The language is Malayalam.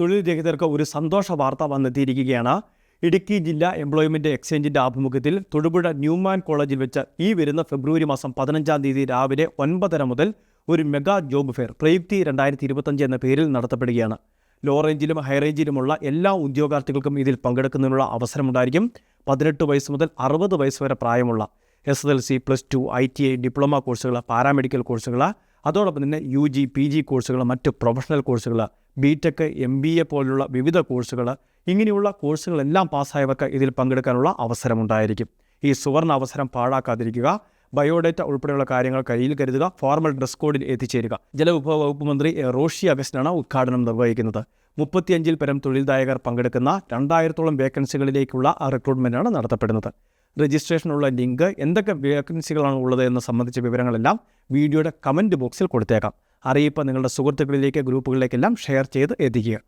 തൊഴിൽ രഹിതർക്ക് ഒരു സന്തോഷ വാർത്ത വന്നെത്തിയിരിക്കുകയാണ്. ഇടുക്കി ജില്ലാ എംപ്ലോയ്മെന്റ് എക്സ്ചേഞ്ചിന്റെ ആഭിമുഖ്യത്തിൽ തൊടുപുഴ ന്യൂമാൻ കോളേജിൽ വെച്ച് ഈ വരുന്ന ഫെബ്രുവരി മാസം പതിനഞ്ചാം തീയതി രാവിലെ ഒൻപതര മുതൽ ഒരു മെഗാ ജോബ് ഫെയർ പ്രയുക്തി രണ്ടായിരത്തി ഇരുപത്തഞ്ച് എന്ന പേരിൽ നടത്തപ്പെടുകയാണ്. ലോ റേഞ്ചിലും ഹൈ റേഞ്ചിലുമുള്ള എല്ലാ ഉദ്യോഗാർത്ഥികൾക്കും ഇതിൽ പങ്കെടുക്കുന്നതിനുള്ള അവസരമുണ്ടായിരിക്കും. പതിനെട്ട് വയസ്സ് മുതൽ അറുപത് വയസ്സ് വരെ പ്രായമുള്ള S S L C plus two I T I diploma കോഴ്സുകൾ പാരാമെഡിക്കൽ കോഴ്സുകൾ അതോടൊപ്പം തന്നെ യു ജി പി ജി കോഴ്സുകൾ മറ്റ് പ്രൊഫഷണൽ കോഴ്സുകൾ B tech M B A പോലുള്ള വിവിധ കോഴ്സുകൾ ഇങ്ങനെയുള്ള കോഴ്സുകളെല്ലാം പാസ്സായവർക്ക് ഇതിൽ പങ്കെടുക്കാനുള്ള അവസരമുണ്ടായിരിക്കും. ഈ സുവർണ അവസരം പാഴാക്കാതിരിക്കുക ബയോഡേറ്റ ഉൾപ്പെടെയുള്ള കാര്യങ്ങൾ കയ്യിൽ കരുതുക ഫോർമൽ ഡ്രസ് കോഡിൽ എത്തിച്ചേരുക. ജലവിഭവ വകുപ്പ് മന്ത്രി റോഷി അഗസ്റ്റിനാണ് ഉദ്ഘാടനം നിർവഹിക്കുന്നത്. മുപ്പത്തിയഞ്ചിൽ പരം തൊഴിൽദായകർ പങ്കെടുക്കുന്ന രണ്ടായിരത്തോളം വേക്കൻസികളിലേക്കുള്ള റിക്രൂട്ട്മെന്റാണ് നടത്തപ്പെടുന്നത്. രജിസ്ട്രേഷനുള്ള ലിങ്ക് എന്തൊക്കെ വേക്കൻസികളാണ് ഉള്ളത് എന്ന് സംബന്ധിച്ച വിവരങ്ങളെല്ലാം വീഡിയോയുടെ കമന്റ് ബോക്സിൽ കൊടുത്തേക്കാം. അറിയിപ്പ് നിങ്ങളുടെ സുഹൃത്തുക്കളിലേക്ക് ഗ്രൂപ്പുകളിലേക്കെല്ലാം ഷെയർ ചെയ്ത് എത്തിക്കുക.